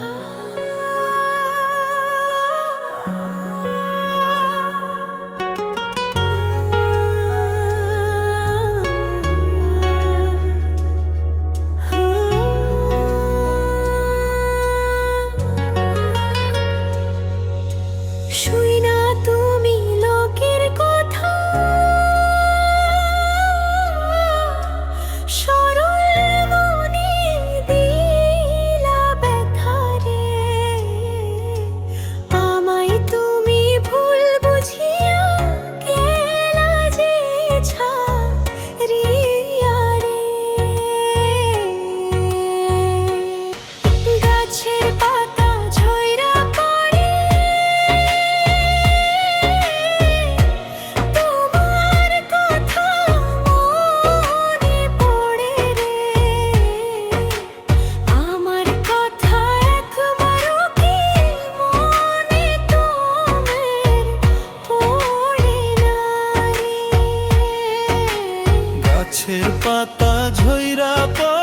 啊。গাছের পাতা ঝইরা পা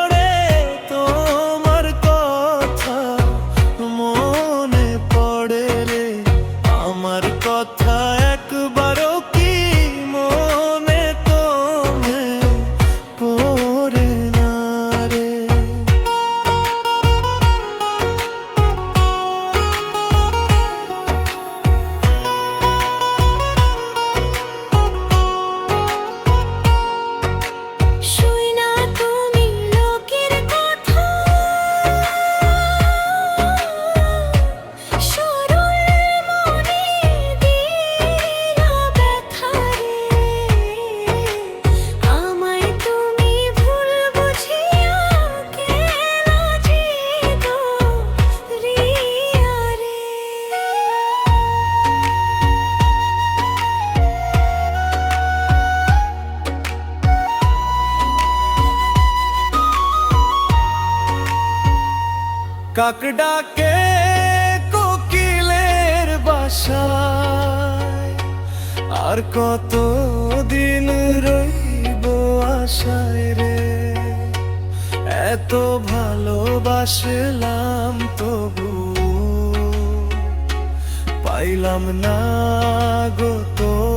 কাক ডাকে কোকিলের বাসায়। আর কত দিন রইব আশায় রে? এত ভালোবাসলাম তবু পাইলাম না গো তোর